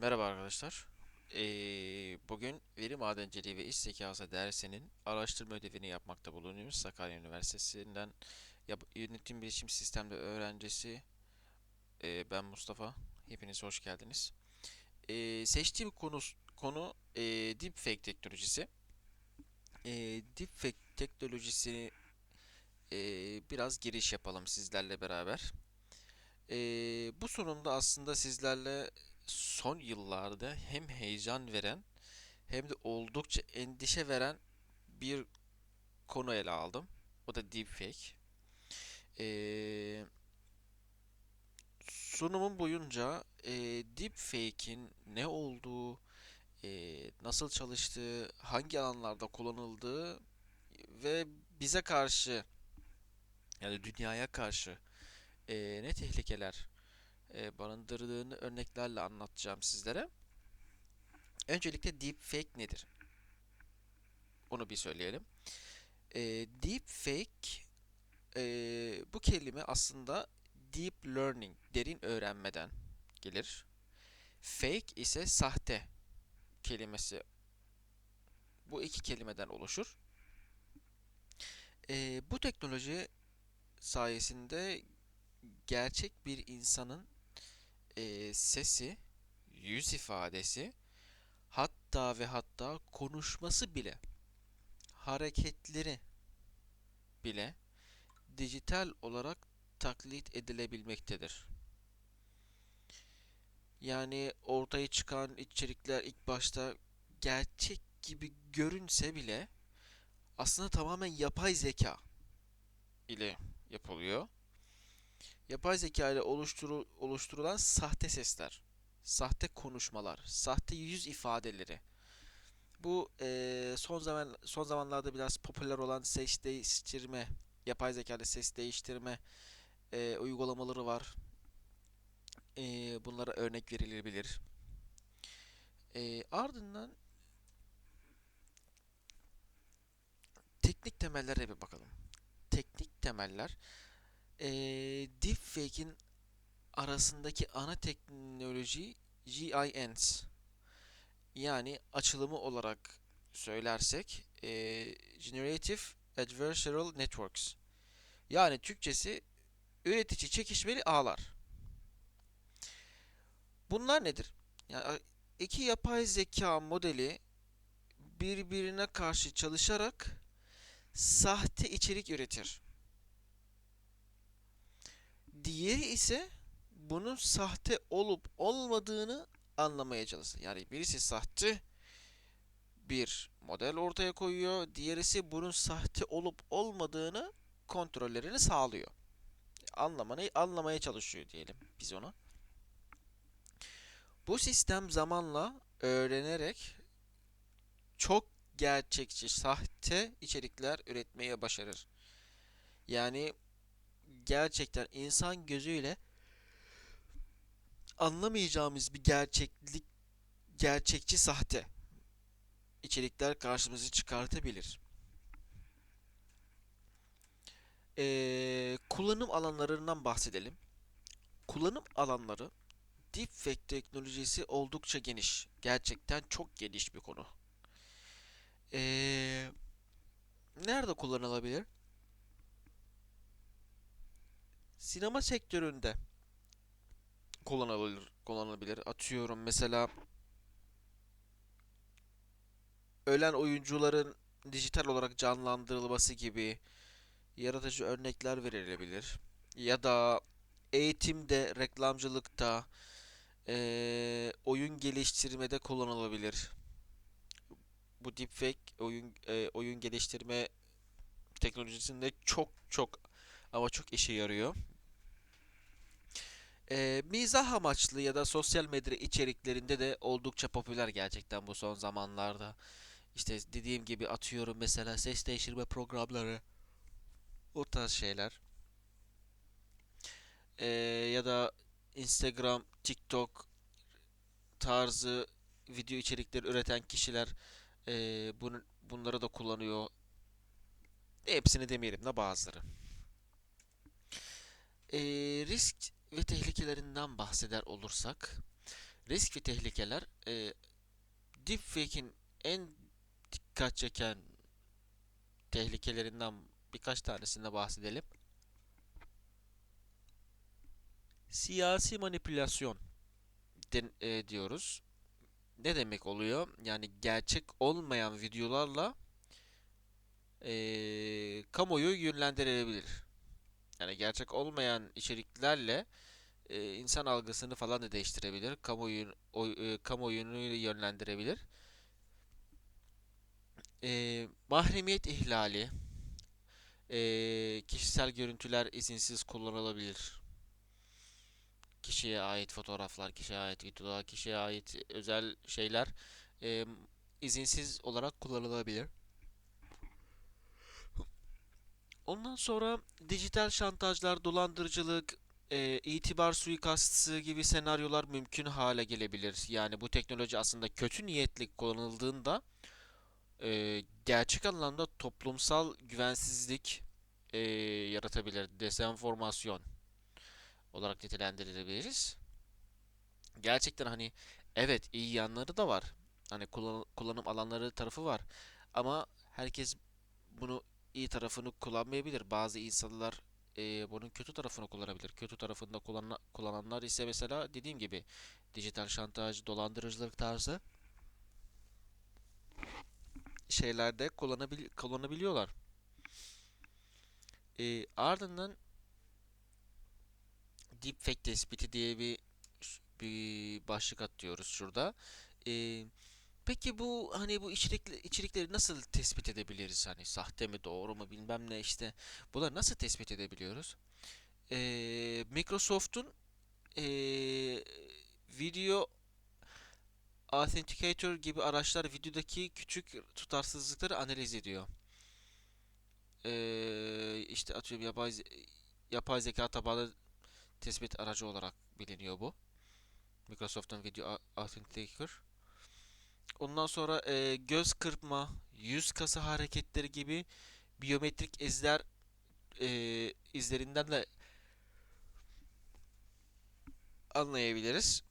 Merhaba arkadaşlar. Ee, bugün veri madenciliği ve iş zekası dersinin araştırma ödevini yapmakta bulunuyoruz. Sakarya Üniversitesi'nden yönetim bilişim sistemde öğrencisi ee, ben Mustafa. Hepiniz hoş geldiniz. Ee, seçtiğim konu konu ee, deepfake teknolojisi. Ee, deepfake teknolojisini ee, biraz giriş yapalım sizlerle beraber. Ee, bu sunumda aslında sizlerle son yıllarda hem heyecan veren hem de oldukça endişe veren bir konu ele aldım. O da deepfake. Ee, sunumun boyunca e, deepfake'in ne olduğu, e, nasıl çalıştığı, hangi alanlarda kullanıldığı ve bize karşı yani dünyaya karşı e, ne tehlikeler e, barındırdığını örneklerle anlatacağım sizlere. Öncelikle deepfake nedir? Onu bir söyleyelim. E, deepfake e, bu kelime aslında deep learning, derin öğrenmeden gelir. Fake ise sahte kelimesi. Bu iki kelimeden oluşur. E, bu teknoloji sayesinde gerçek bir insanın e, sesi, yüz ifadesi, hatta ve hatta konuşması bile, hareketleri bile dijital olarak taklit edilebilmektedir. Yani ortaya çıkan içerikler ilk başta gerçek gibi görünse bile aslında tamamen yapay zeka ile yapılıyor. Yapay zeka ile oluşturu- oluşturulan sahte sesler, sahte konuşmalar, sahte yüz ifadeleri. Bu eee, son zaman son zamanlarda biraz popüler olan ses değiştirme, yapay zeka ile ses değiştirme eee, uygulamaları var. Eee, bunlara örnek verilebilir. Eee, ardından teknik temellere bir bakalım. Teknik temeller eee deepfake'in arasındaki ana teknoloji GINs. Yani açılımı olarak söylersek eee, Generative Adversarial Networks. Yani Türkçesi üretici çekişmeli ağlar. Bunlar nedir? Yani iki yapay zeka modeli birbirine karşı çalışarak sahte içerik üretir. Diğeri ise bunun sahte olup olmadığını anlamaya çalışır. Yani birisi sahte bir model ortaya koyuyor, diğerisi bunun sahte olup olmadığını kontrollerini sağlıyor. Anlamayı anlamaya çalışıyor diyelim biz ona. Bu sistem zamanla öğrenerek çok gerçekçi, sahte içerikler üretmeye başarır. Yani gerçekten insan gözüyle anlamayacağımız bir gerçeklik, gerçekçi sahte içerikler karşımıza çıkartabilir. Ee, kullanım alanlarından bahsedelim. Kullanım alanları deepfake teknolojisi oldukça geniş. Gerçekten çok geniş bir konu. Ee, nerede kullanılabilir? Sinema sektöründe kullanılabilir, kullanılabilir. Atıyorum mesela ölen oyuncuların dijital olarak canlandırılması gibi yaratıcı örnekler verilebilir. Ya da eğitimde, reklamcılıkta, eee, oyun geliştirmede kullanılabilir. Bu deepfake oyun eee, oyun geliştirme teknolojisinde çok çok ama çok işe yarıyor. Eee, mizah amaçlı ya da sosyal medya içeriklerinde de oldukça popüler gerçekten bu son zamanlarda. İşte dediğim gibi atıyorum mesela ses değiştirme programları, o tarz şeyler. Eee, ya da Instagram, TikTok tarzı video içerikleri üreten kişiler eee bunu, bunları da kullanıyor. Hepsini demeyelim de bazıları. Eee, risk ve tehlikelerinden bahseder olursak, risk ve tehlikeler e, deepfake'in en dikkat çeken tehlikelerinden birkaç tanesinde bahsedelim. Siyasi manipülasyon den- e, diyoruz. Ne demek oluyor? Yani gerçek olmayan videolarla e, kamuoyu yönlendirilebilir. Yani gerçek olmayan içeriklerle e, insan algısını falan da değiştirebilir. Kamuoyu, o, e, kamuoyunu yönlendirebilir. E, mahremiyet ihlali, e, kişisel görüntüler izinsiz kullanılabilir. Kişiye ait fotoğraflar, kişiye ait videolar, kişiye ait özel şeyler e, izinsiz olarak kullanılabilir. Ondan sonra dijital şantajlar, dolandırıcılık, e, itibar suikastı gibi senaryolar mümkün hale gelebilir. Yani bu teknoloji aslında kötü niyetli kullanıldığında e, gerçek anlamda toplumsal güvensizlik e, yaratabilir. Dezenformasyon olarak nitelendirilebiliriz. Gerçekten hani evet iyi yanları da var. Hani kullan- kullanım alanları tarafı var. Ama herkes bunu iyi tarafını kullanmayabilir. Bazı insanlar e, bunun kötü tarafını kullanabilir. Kötü tarafında kullanla- kullananlar ise mesela dediğim gibi dijital şantaj, dolandırıcılık tarzı şeylerde kullanabil kullanabiliyorlar. E, ardından deepfake tespiti diye bir bir başlık atıyoruz şurada. E, peki bu hani bu içerikli, içerikleri nasıl tespit edebiliriz? Hani sahte mi, doğru mu, bilmem ne işte. Bunları nasıl tespit edebiliyoruz? E, Microsoft'un e, Video Authenticator gibi araçlar videodaki küçük tutarsızlıkları analiz ediyor. Ee, işte atıyorum yapay, yapay zeka tabanlı tespit aracı olarak biliniyor bu. Microsoft'un Video Authenticator. Ondan sonra e, göz kırpma, yüz kası hareketleri gibi biyometrik izler e, izlerinden de anlayabiliriz,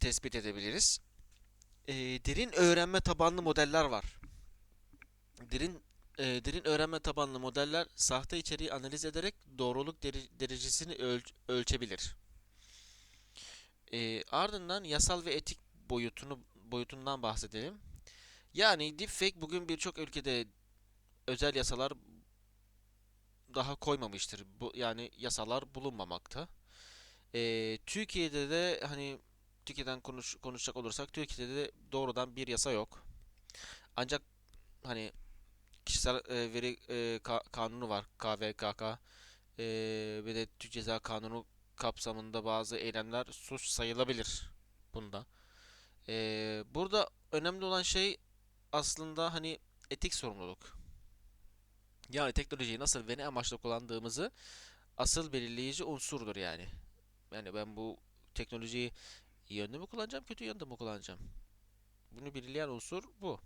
tespit edebiliriz. E, derin öğrenme tabanlı modeller var. Derin e, derin öğrenme tabanlı modeller sahte içeriği analiz ederek doğruluk dere- derecesini ölç- ölçebilir. E, ardından yasal ve etik boyutunu boyutundan bahsedelim. Yani deepfake bugün birçok ülkede özel yasalar daha koymamıştır. Bu yani yasalar bulunmamakta. E, Türkiye'de de hani Türkiye'den konuş, konuşacak olursak Türkiye'de de doğrudan bir yasa yok. Ancak hani kişisel e, veri e, ka- kanunu var KVKK e, ve de Türk Ceza Kanunu kapsamında bazı eylemler suç sayılabilir bunda. E, burada önemli olan şey aslında hani etik sorumluluk. Yani teknolojiyi nasıl ve ne amaçla kullandığımızı asıl belirleyici unsurdur yani. Yani ben bu teknolojiyi iyi yönde mi kullanacağım, kötü yönde mi kullanacağım? Bunu belirleyen unsur bu.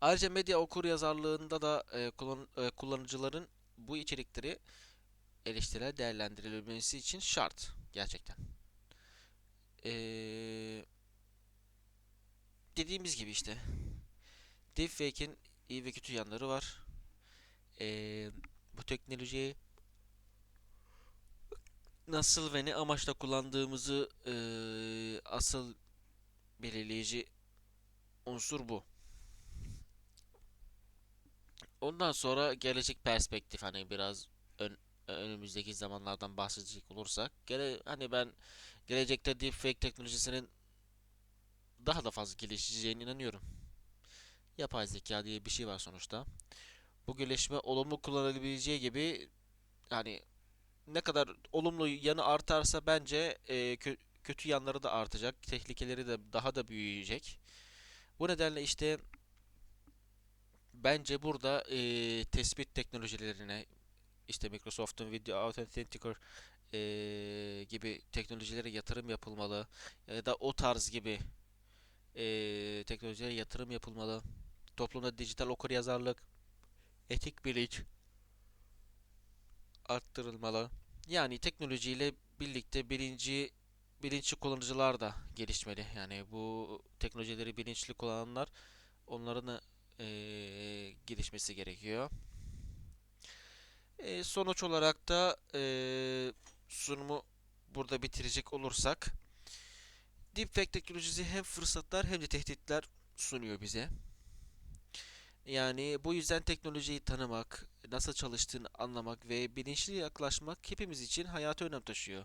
Ayrıca medya okuryazarlığında da e, kullan- e, kullanıcıların bu içerikleri eleştirel değerlendirilmesi için şart gerçekten. Ee, dediğimiz gibi işte deepfake'in iyi ve kötü yanları var. Ee, bu teknolojiyi nasıl ve ne amaçla kullandığımızı e, asıl belirleyici unsur bu. Ondan sonra gelecek perspektif hani biraz ön- önümüzdeki zamanlardan bahsedecek olursak gele hani ben gelecekte deepfake teknolojisinin daha da fazla gelişeceğine inanıyorum. Yapay zeka diye bir şey var sonuçta. Bu gelişme olumlu kullanılabileceği gibi hani ne kadar olumlu yanı artarsa bence e, kö- kötü yanları da artacak. Tehlikeleri de daha da büyüyecek. Bu nedenle işte bence burada e, tespit teknolojilerine işte Microsoft'un Video Authenticator e, gibi teknolojilere yatırım yapılmalı ya da o tarz gibi e, teknolojilere yatırım yapılmalı. Toplumda dijital okuryazarlık, etik bilinç arttırılmalı. Yani teknolojiyle birlikte bilinci bilinçli kullanıcılar da gelişmeli. Yani bu teknolojileri bilinçli kullananlar onların eee, gelişmesi gerekiyor. E, sonuç olarak da eee, sunumu burada bitirecek olursak Deepfake teknolojisi hem fırsatlar hem de tehditler sunuyor bize. Yani bu yüzden teknolojiyi tanımak, nasıl çalıştığını anlamak ve bilinçli yaklaşmak hepimiz için hayati önem taşıyor.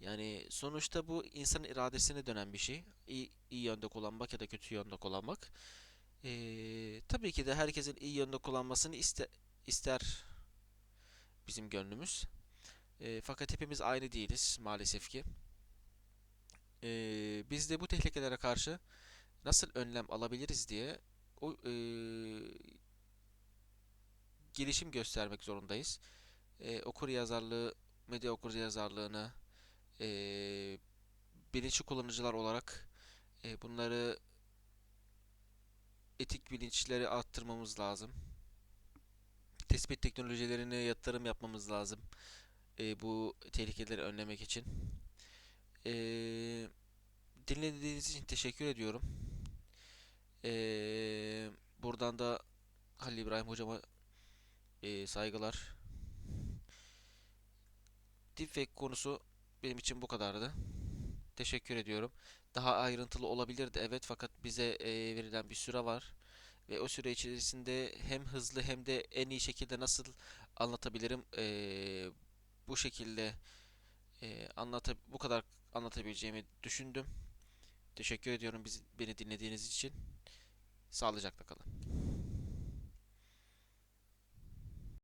Yani sonuçta bu insanın iradesine dönen bir şey. İyi, iyi yönde kullanmak ya da kötü yönde kullanmak. Ee, tabii ki de herkesin iyi yönde kullanmasını iste, ister bizim gönlümüz. Ee, fakat hepimiz aynı değiliz maalesef ki. Ee, biz de bu tehlikelere karşı nasıl önlem alabiliriz diye o ee, gelişim göstermek zorundayız. Ee, okur yazarlığı, medya okur yazarlığını ee, bilinçli kullanıcılar olarak ee, bunları etik bilinçleri arttırmamız lazım. Tespit teknolojilerine yatırım yapmamız lazım. ee, bu tehlikeleri önlemek için. Ee, dinlediğiniz için teşekkür ediyorum. Ee, buradan da Halil İbrahim hocama ee, saygılar. Deepfake konusu benim için bu kadardı. Teşekkür ediyorum. Daha ayrıntılı olabilirdi evet fakat bize ee, verilen bir süre var ve o süre içerisinde hem hızlı hem de en iyi şekilde nasıl anlatabilirim ee, bu şekilde ee, anlata bu kadar anlatabileceğimi düşündüm. Teşekkür ediyorum bizi, beni dinlediğiniz için. Sağlıcakla kalın.